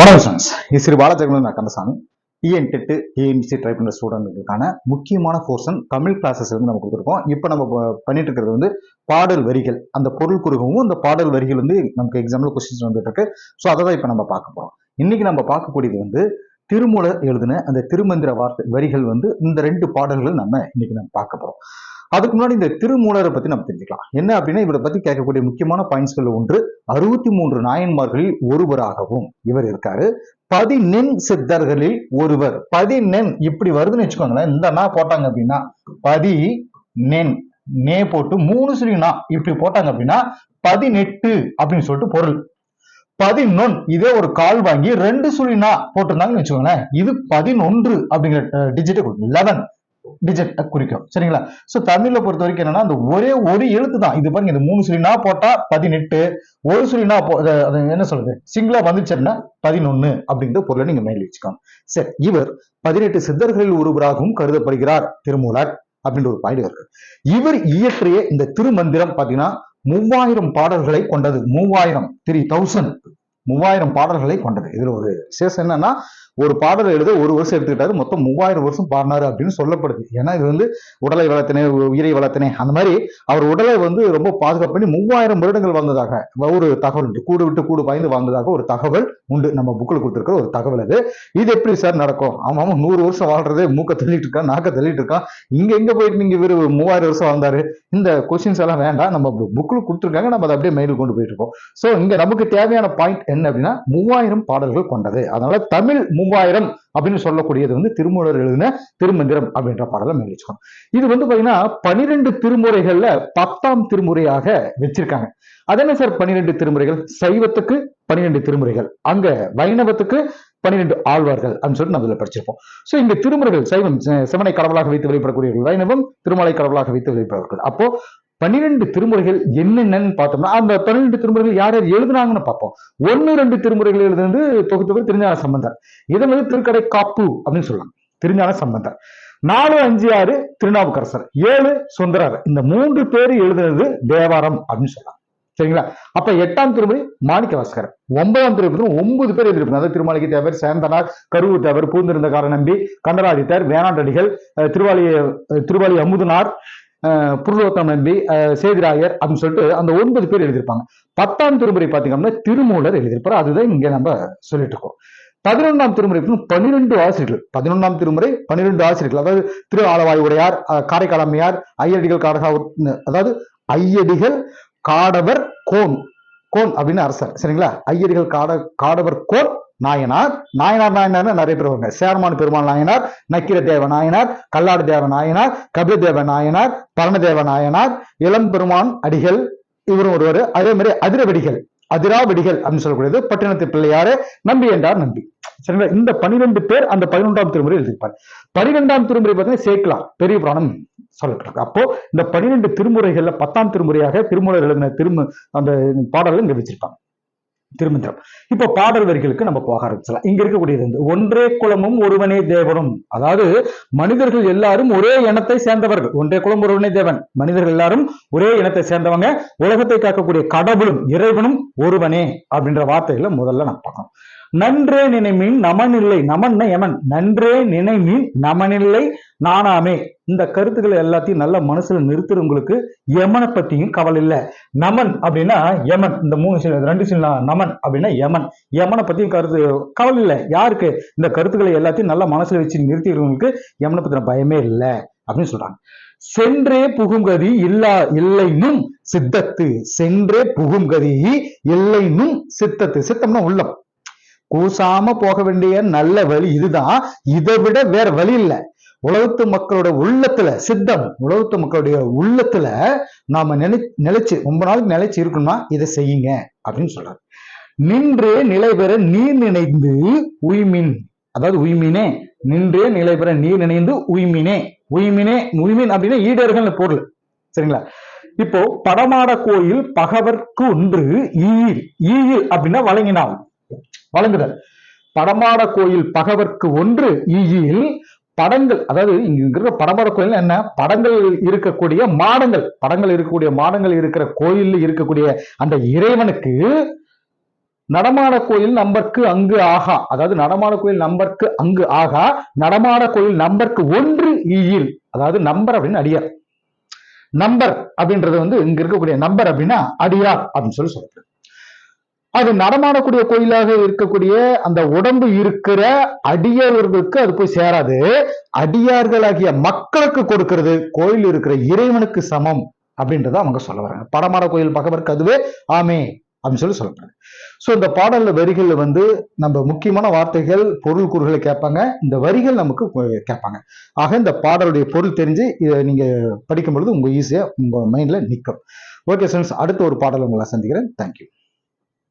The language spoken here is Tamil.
வணக்கம் ஸ்டூடெண்ட்ஸ் இது ஸ்ரீ பாலஜகன் நான் கந்தசாமி இஎன் டெட்டு டிஎம்சி ட்ரை பண்ணுற ஸ்டூடெண்ட்டுக்கான முக்கியமான போர்ஷன் தமிழ் கிளாஸஸ் வந்து நம்ம கொடுத்துருக்கோம். இப்போ நம்ம பண்ணிட்டு இருக்கிறது வந்து பாடல் வரிகள். அந்த பொருள் குறுகவும் அந்த பாடல் வரிகள் வந்து நமக்கு எக்ஸாம்பிள் கொஸ்டின்ஸ் வந்துட்டு இருக்கு ஸோ அதை தான் இப்போ நம்ம பார்க்க போகிறோம் இன்னைக்கு நம்ம பார்க்கக்கூடியது வந்து திருமூலர் எழுதின அந்த திருமந்திர வார்த்தை வரிகள் வந்து இந்த ரெண்டு பாடல்கள் நம்ம இன்னைக்கு நம்ம பார்க்க போறோம். அதுக்கு முன்னாடி இந்த திருமூலரை பத்தி நம்ம தெரிஞ்சுக்கலாம். என்ன அப்படின்னா இவரை பத்தி கேட்கக்கூடிய முக்கியமான பாயிண்ட்ஸ்கள் ஒன்று அறுபத்தி மூன்று நாயன்மார்களில் ஒருவராகவும் இவர் இருக்காரு. பதினெண் சித்தர்களில் ஒருவர். பதினெண் இப்படி வருதுன்னு வச்சுக்கோங்களேன். இந்த நா போட்டாங்க அப்படின்னா பதி நென் நே போட்டு மூணு சுழி நா இப்படி போட்டாங்க அப்படின்னா பதினெட்டு அப்படின்னு சொல்லிட்டு பொருள். பதினொன் இதே ஒரு கால் வாங்கி ரெண்டு சுழினா போட்டிருந்தாங்கன்னு வச்சுக்கோங்களேன் இது பதினொன்று அப்படிங்கிற டிஜிட்டை கொடுக்கும். லெவன் டிஜிட் குறிக்கும். சரிங்களா? சோ தமிழ்ல பொறுத்த வரைக்கும் என்னன்னா அந்த ஒரே ஒரு எழுத்து தான். இது பாருங்க இந்த மூணு சுழினா போட்டா பதினெட்டு ஒரு சுழினா போ அது- என்ன சொல்றது? சிங்கிளா வந்துச்சுன்னா பதினொன்னு அப்படிங்கிற பொருளை நீங்க மைண்ட்ல வச்சுக்கோங்க. சரி இவர் பதினெட்டு சித்தர்களில் ஒருவராகவும் கருதப்படுகிறார் திருமூலர் அப்படின்ற ஒரு பாயிண்ட் இருக்கு. இவர் இயற்றிய இந்த திருமந்திரம் பாத்தீங்கன்னா மூவாயிரம் பாடல்களை கொண்டது. மூவாயிரம் த்ரீ தௌசண்ட் மூவாயிரம் பாடல்களை கொண்டது. இதுல ஒரு விசேஷம் என்னன்னா ஒரு பாடல் எழுத ஒரு வருஷம் எடுத்துக்கிட்டாரு. மொத்தம் மூவாயிரம் வருஷம் பாடினாரு அப்படின்னு சொல்லப்படுது. ஏன்னா இது வந்து உடலை வளர்த்தனே உயிரை வளர்த்தனே அந்த மாதிரி அவர் உடலை வந்து ரொம்ப பாதுகாப்பு பண்ணி மூவாயிரம் வருடங்கள் வாழ்ந்ததாக ஒரு தகவல் உண்டு. கூடு விட்டு கூடு பாய்ந்து வாழ்ந்ததாக ஒரு தகவல் உண்டு. நம்ம புக்கில் கொடுத்துருக்க ஒரு தகவல் அது. இது எப்படி சார் நடக்கும்? அவன் அவன் நூறு வருஷம் வாழ்றதே மூக்க தள்ளிட்டு இருக்கான் நாக்க தள்ளிட்டு இருக்கான். இங்க எங்க போயிட்டு நீங்க இவர் மூவாயிரம் வருஷம் வாழ்ந்தாரு. இந்த கொஸ்டின்ஸ் எல்லாம் வேண்டாம். நம்ம புக்கில் கொடுத்துருக்காங்க. நம்ம அதை அப்படியே மெயில் கொண்டு போயிட்டு இருக்கோம். ஸோ இங்க நமக்கு தேவையான பாயிண்ட் என்ன அப்படின்னா மூவாயிரம் பாடல்கள் கொண்டது. அதனால தமிழ் மூவாயிரம் அப்படின்னு சொல்லக்கூடியது வந்து திருமூலர் எழுதின திருமந்திரம் அப்படின்ற பாடலை மேலிச்சுக்கணும் இது வந்து பாத்தீங்கன்னா பனிரெண்டு திருமுறைகள்ல பத்தாம் திருமுறையாக வச்சிருக்காங்க. அது என்ன சார் பனிரெண்டு திருமுறைகள்? சைவத்துக்கு பனிரெண்டு திருமுறைகள். அங்க வைணவத்துக்கு பன்னிரெண்டு ஆழ்வார்கள் அப்படின்னு சொல்லிட்டு நம்ம இதுல படிச்சிருப்போம். சோ இங்க திருமுறைகள் சைவம் சிவனை கடவுளாக வைத்து வெளிப்படக்கூடியவர்கள் வைணவம் திருமலை கடவுளாக வைத்து வழிபடுவார்கள் அப்போ பன்னிரெண்டு திருமுறைகள் என்னென்னு பார்த்தோம்னா அந்த பன்னிரெண்டு திருமுறைகள் யார் யார் எழுதுனாங்கன்னு பார்ப்போம். ஒன்று ரெண்டு திருமுறைகள் எழுதுனது தொகுத்தவர் திருஞான சம்பந்தர். இதை வந்து திருக்கடை காப்பு அப்படின்னு சொல்லலாம். திருஞான சம்பந்தர். நாலு அஞ்சு ஆறு திருநாவுக்கரசர். ஏழு சுந்தரர். இந்த மூன்று பேர் எழுதுனது தேவாரம் அப்படின்னு சொல்லலாம். சரிங்களா? அப்ப எட்டாம் திருமுறை மாணிக்க வாசகர் ஒன்பதாம் திருமுறை ஒன்பது பேர் எழுதியிருப்பாங்க. அதாவது திருமாளிகை தேவர் சேந்தனார் கருவூர் தேவர் பூந்திருந்த நம்பி கண்டராதித்தர் வேணாண்டடிகள் அஹ் திருவாலி திருவாலி அமுதனார் புருலோத்தம் நம்பி சேதிராயர் அப்படின்னு சொல்லிட்டு அந்த ஒன்பது பேர் எழுதியிருப்பாங்க. பத்தாம் திருமுறை பார்த்தீங்கன்னா திருமூலர் எழுதியிருப்பார். அதுதான் இங்கே நம்ம சொல்லிட்டு இருக்கோம். பதினொன்றாம் திருமுறை பன்னிரெண்டு ஆசிரியர்கள். பதினொன்றாம் திருமுறை பன்னிரெண்டு ஆசிரியர்கள். அதாவது திரு ஆலவாய் உடையார் அஹ் காரைக்கால் அம்மையார் ஐயடிகள் காடகா அதாவது ஐயடிகள் காடவர் கோன் கோன் அப்படின்னு அரசர். சரிங்களா? ஐயடிகள் காட காடவர் கோன் நாயனார் நாயனார் நாயனார் நிறைய பேர் வருவாங்க. சேர்மான் பெருமாள் நாயனார் நக்கிர தேவ நாயனார் கல்லாடு தேவ நாயனார் கபில தேவ நாயனார் பரணதேவ நாயனார் இளம் பெருமான் அடிகள் இவரும் ஒருவர். அதே மாதிரி அதிரவடிகள் அதிராவடிகள் அப்படின்னு சொல்லக்கூடியது. பட்டினத்து பிள்ளையாரு நம்பி என்றார் நம்பி. சரிங்களா? இந்த பனிரெண்டு பேர் அந்த பதினொன்றாம் திருமுறை எழுதியிருப்பார். பனிரெண்டாம் திருமுறை பார்த்தீங்கன்னா சேர்க்கலாம். பெரிய புராணம் சொல்லப்பட்டிருக்கு. அப்போ இந்த பனிரெண்டு திருமுறைகள்ல பத்தாம் திருமுறையாக திருமுறை எழுதின திரும அந்த பாடல்கள் இங்க வச்சிருப்பாங்க. திருமந்திரம். இப்போ பாடல் வரிகளுக்கு நம்ம போக ஆரம்பிச்சலாம் இங்க இருக்கக்கூடியது வந்து ஒன்றே குலமும் ஒருவனே தேவனும். அதாவது மனிதர்கள் எல்லாரும் ஒரே இனத்தை சேர்ந்தவர்கள். ஒன்றே குலம் ஒருவனே தேவன். மனிதர்கள் எல்லாரும் ஒரே இனத்தை சேர்ந்தவங்க. உலகத்தை காக்கக்கூடிய கடவுளும் இறைவனும் ஒருவனே அப்படின்ற வார்த்தைகளை முதல்ல நான் பார்க்கணும். நன்றே நினைமீன் நமனில்லை நமன் எமன் நன்றே நினைமீன் நமனில்லை நானாமே இந்த கருத்துக்களை எல்லாத்தையும் நல்ல மனசுல நிறுத்துறவங்களுக்கு யமனை பத்தியும் கவலை இல்லை. நமன் அப்படின்னா யமன். இந்த மூணு சில ரெண்டு சில நமன் அப்படின்னா யமன். யமனை பத்தியும் கருத்து கவலை இல்லை. யாருக்கு? இந்த கருத்துக்களை எல்லாத்தையும் நல்ல மனசுல வச்சு நிறுத்திடுறவங்களுக்கு யமனை பத்தின பயமே இல்லை அப்படின்னு சொல்றாங்க. சென்றே புகுங்கதி இல்லா இல்லைன்னும் சித்தத்து. சென்றே புகுங்கதி இல்லைன்னும் சித்தத்து. சித்தம்னா உள்ளம். கூசாம போக வேண்டிய நல்ல வழி இதுதான். இதை விட வேற வழி இல்ல. உலகத்து மக்களோட உள்ளத்துல சித்தம் உலகத்து மக்களுடைய உள்ளத்துல நாம நினை நிலைச்சு ரொம்ப நாளுக்கு நிலைச்சு இருக்கணும்னா இதை செய்யுங்க அப்படின்னு சொல்றாரு. நின்றே நிலை பெற நீர் நினைந்து உய்மின். அதாவது உய்மினே நின்றே நிலை பெற நீர் நினைந்து உய்மினே. உய்மினே உய்மின் அப்படின்னா ஈடர்கள் பொருள். சரிங்களா? இப்போ படமாட கோயில் பகவர்க்கு ஒன்று ஈயில். ஈயில் அப்படின்னா வழங்கினால் வழங்குதல். படமாட கோயில் பகவர்க்கு ஒன்று ஈயில். படங்கள் அதாவது இங்க இருக்கிற படமாட கோயில் என்ன? படங்கள் இருக்கக்கூடிய மாடங்கள் படங்கள் இருக்கக்கூடிய மாடங்கள் இருக்கிற கோயில்ல இருக்கக்கூடிய அந்த இறைவனுக்கு நடமாட கோயில் நம்பருக்கு அங்கு ஆகா. அதாவது நடமாட கோயில் நம்பருக்கு அங்கு ஆகா. நடமாட கோயில் நம்பருக்கு ஒன்று ஈயில். அதாவது நம்பர் அப்படின்னு அடியார். நம்பர் அப்படின்றது வந்து இங்க இருக்கக்கூடிய நம்பர் அப்படின்னா அடியார் அப்படின்னு சொல்லி சொல்லப்படுது. அது நடமாடக்கூடிய கோயிலாக இருக்கக்கூடிய அந்த உடம்பு இருக்கிற அடியவர்களுக்கு அது போய் சேராது. அடியார்களாகிய மக்களுக்கு கொடுக்கிறது. கோயில் இருக்கிற இறைவனுக்கு சமம் அப்படின்றத அவங்க சொல்ல வராங்க. படமாட கோயில் பகவர்க்கு அதுவே ஆமே அப்படின்னு சொல்லி சொல்லப்படுது ஸோ இந்த பாடல்ல வரிகள்ல வந்து நம்ம முக்கியமான வார்த்தைகள் பொருள் கூறுகளை கேட்பாங்க. இந்த வரிகள் நமக்கு கேட்பாங்க. ஆக இந்த பாடலுடைய பொருள் தெரிஞ்சு இதை நீங்க படிக்கும் பொழுது உங்க ஈஸியா உங்க மைண்ட்ல நிற்கும் ஓகே சார் அடுத்த ஒரு பாடல் உங்களை சந்திக்கிறேன். தேங்க்யூ